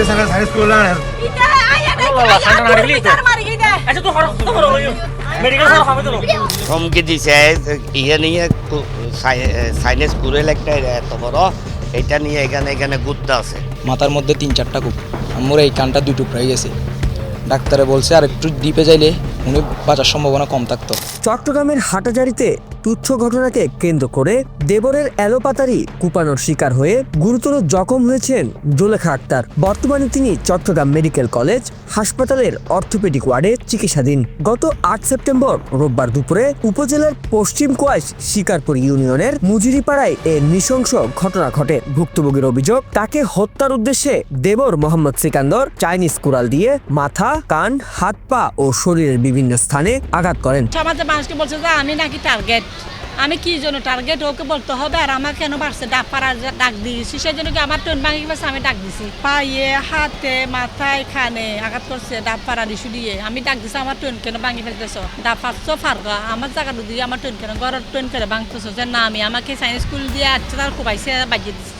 ಇದು ಸಣ್ಣ ಸಣ್ಣ ಸ್ಕೂಲ್ আচ্ছা তো হর তো হর মেডিকেল সর হবে তো হুমকি দিছে ইয়ে নিয়ে সাইনেস কুড়েল একটা এত বড় এটা নিয়ে এখানে এখানে ঘুরতে আছে মাথার মধ্যে তিন চারটা কূপ আম্মুর এই কানটা দুই টুকরা হয়ে গেছে ডাক্তারে বলছে আর একটু ডিপে যাইলে উনি বাঁচার সম্ভাবনা কম থাকতো চট্টগ্রামের হাটাজারিতে তুচ্ছ ঘটনাকে কেন্দ্র করে দেবরের এলোপাতারি কুপানোর শিকার হয়ে গুরুতর জখম হয়েছেন জোলেখা আক্তার। বর্তমানে তিনি চট্টগ্রাম মেডিকেল কলেজ হাসপাতালের অর্থোপেডিক ওয়ার্ডে চিকিৎসাধীন। গত আট সেপ্টেম্বর রোববার দুপুরে উপজেলার পশ্চিম কোয়াইশ শিকারপুর ইউনিয়নের মুজুরিপাড়ায় এ নৃশংস ঘটনা ঘটে। ভুক্তভোগীর অভিযোগ, তাকে হত্যার উদ্দেশ্যে দেবর মোহাম্মদ সিকান্দর চাইনিজ কুড়াল দিয়ে মাথা, কান, হাত, পা ও শরীরের বিভিন্ন স্থানে আঘাত করেন। সমাজের মানুষকে বলছে যে আমি নাকি টার্গেট আমি কি জন্য টার্গেট ওকে বলতে হবে? আর আমার কেন বাড়ছে? ডাক পাড়া ডাক দিয়েছি সেই জন্য কি আমার টোন ভাঙি গেছে? আমি ডাক দিছি। পায়ে, হাতে, মাথায় খানে আঘাত করছে ডাব পাড়া দিছু দিয়ে। আমি ডাক দিছি, আমার টোন কেন ভাঙি ফেলতেছ? ডাব পাচ্ছ ফারগা, আমার জায়গাটা দিয়ে আমার টোন কেন, ঘরের টোন করে ভাঙতেছ? যে না, আমি আমাকে সাইন্স স্কুল দিয়ে আচ্ছা তার কোবাইছে বাজিয়ে দিচ্ছে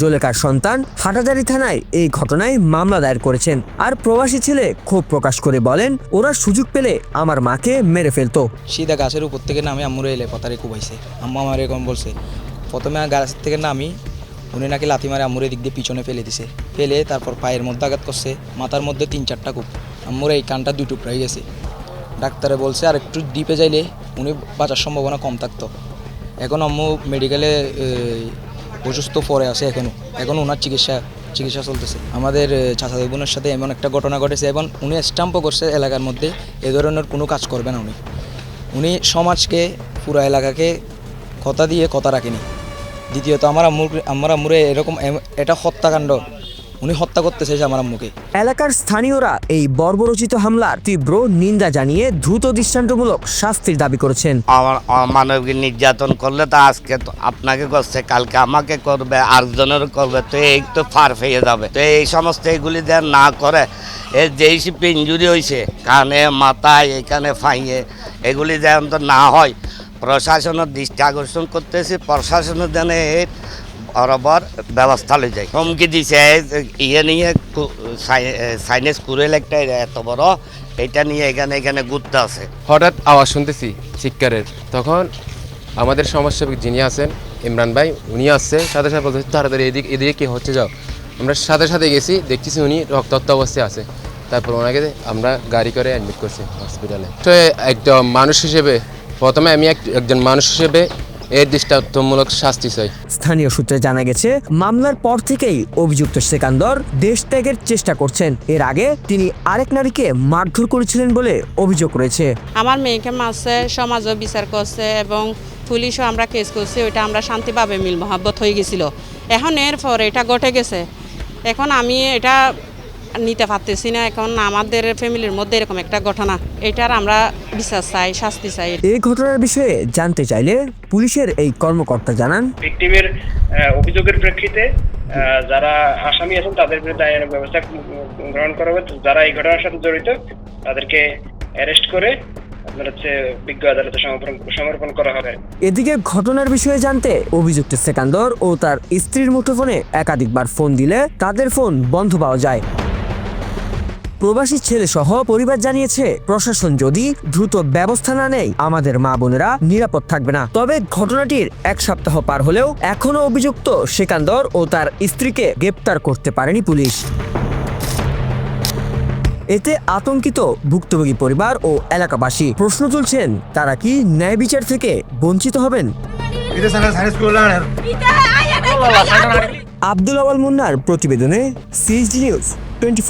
জোলেকার সন্তান হাটাজারি থানায় এই ঘটনায় মামলা দায়ের করেছেন। আর প্রবাসী ছেলে ক্ষোভ প্রকাশ করে বলেন, ওরা সুযোগ পেলে আমার মাকে মেরে ফেলতো। সিধা গাছের উপর থেকে নামে আম্মুরে এলে পতারে কুবাইছে। আম্মু আমার এরকম বলছে, প্রথমে গাছ থেকে নামি উনি নাকি লাথি মারে আম্মুর দিক দিয়ে পিছনে ফেলে দিছে। ফেলে তারপর পায়ের মধ্যে আঘাত করছে, মাথার মধ্যে তিন চারটা কূপ। আম্মুর এই কানটা দুই টুকরা হয়ে গেছে। ডাক্তারে বলছে, আর একটু ডিপে যাইলে উনি বাঁচার সম্ভাবনা কম থাকতো। এখন আম্মু মেডিকেলে অসুস্থ পরে আছে এখনও এখনও ওনার চিকিৎসা চিকিৎসা চলতেছে। আমাদের চাচা বোনের সাথে এমন একটা ঘটনা ঘটেছে এবং উনি স্টাম্পও করছে এলাকার মধ্যে, এ ধরনের কোনো কাজ করবে না উনি। উনি সমাজকে, পুরো এলাকাকে কথা দিয়ে কথা রাখেনি। দ্বিতীয়ত, আমরা আম্মুর, আমার আম্মুরে এরকম এটা হত্যাকাণ্ড উনি হত্যা করতে চাইছে আমার আম্মুকে। এলাকার স্থানীয়রা এই বর্বরচিত হামলার তীব্র নিন্দা জানিয়ে দ্রুত দৃষ্টান্তমূলক শাস্তির দাবি করেছেন। আমার মানবিক নির্যাতন করলে তো আজকে তো আপনাকে করছে কালকে আমাকে করবে আরেকজনের করবে তো এই তো ফার পেয়ে যাবে। তো এই সমস্ত এগুলি যেন না করে এর যেই ইঞ্জুরি হয়েছে কানে মাথায় এখানে ফাইয়ে এগুলি যেন তো না হয় প্রশাসনের দৃষ্টি আকর্ষণ করতেছি প্রশাসনের যেন এর বরাবর ব্যবস্থা লই যায় হুমকি দিছে ইয়ে নিয়ে সাইনেস কুড়েল একটা এত বড় এটা নিয়ে এখানে এখানে ঘুরতে আছে। হঠাৎ আওয়াজ শুনতেছি চিৎকারের। তখন আমাদের সমাজসেবক যিনি আছেন ইমরান ভাই উনি আসছে সাথে সাথে বলতে তাড়াতাড়ি এদিকে এদিকে কি হচ্ছে যাও। আমরা সাথে সাথে গেছি দেখতেছি উনি রক্তাক্ত অবস্থায় আছে। তারপর ওনাকে আমরা গাড়ি করে অ্যাডমিট করছি হসপিটালে তো একদম মানুষ হিসেবে প্রথমে আমি এক- একজন মানুষ হিসেবে এর দৃষ্টান্তমূলক শাস্তি চাই। স্থানীয় সূত্রে জানা গেছে মামলার পর থেকেই অভিযুক্ত সেকান্দর দেশ ত্যাগের চেষ্টা করছেন। এর আগে তিনি আরেক নারীকে মারধর করেছিলেন বলে অভিযোগ রয়েছে। আমার মেয়েকে মারছে সমাজও বিচার করছে এবং পুলিশও আমরা কেস করছি ওইটা আমরা শান্তিভাবে মিল মহাব্বত হয়ে গেছিল। এখন এর এরপর এটা ঘটে গেছে। এখন আমি এটা নিতে পারতেছি না এখন আমাদের ফ্যামিলির মধ্যে এরকম একটা ঘটনা। এটার আমরা বিচার চাই শাস্তি চাই। এই ঘটনার বিষয়ে জানতে চাইলে পুলিশের এই কর্মকর্তা জানান। ভিকটিমের অভিযোগের প্রেক্ষিতে আহ, যারা আসামি আছেন তাদের বিরুদ্ধে আইনের ব্যবস্থা গ্রহণ করা হবে। যারা এই ঘটনার সাথে জড়িত তাদেরকে অ্যারেস্ট করে হচ্ছে বিজ্ঞ সমর্পণ সমর্পণ করা হবে। এদিকে ঘটনার বিষয়ে জানতে অভিযুক্ত সেকান্দর ও তার স্ত্রীর মুঠোফোনে একাধিকবার ফোন দিলে তাদের ফোন বন্ধ পাওয়া যায়। প্রবাসী ছেলে সহ পরিবার জানিয়েছে প্রশাসন যদি দ্রুত ব্যবস্থা না নেয় আমাদের মা বোনেরা নিরাপদ থাকবে না। তবে ঘটনাটির এক সপ্তাহ পার হলেও এখনও অভিযুক্ত সেকান্দর ও তার স্ত্রীকে গ্রেপ্তার করতে পারেনি পুলিশ। এতে আতঙ্কিত ভুক্তভোগী পরিবার ও এলাকাবাসী প্রশ্ন তুলছেন তারা কি ন্যায় বিচার থেকে বঞ্চিত হবেন? আব্দুল আওয়াল মুন্নার প্রতিবেদনে সিএইচডি নিউজ টোয়েন্টি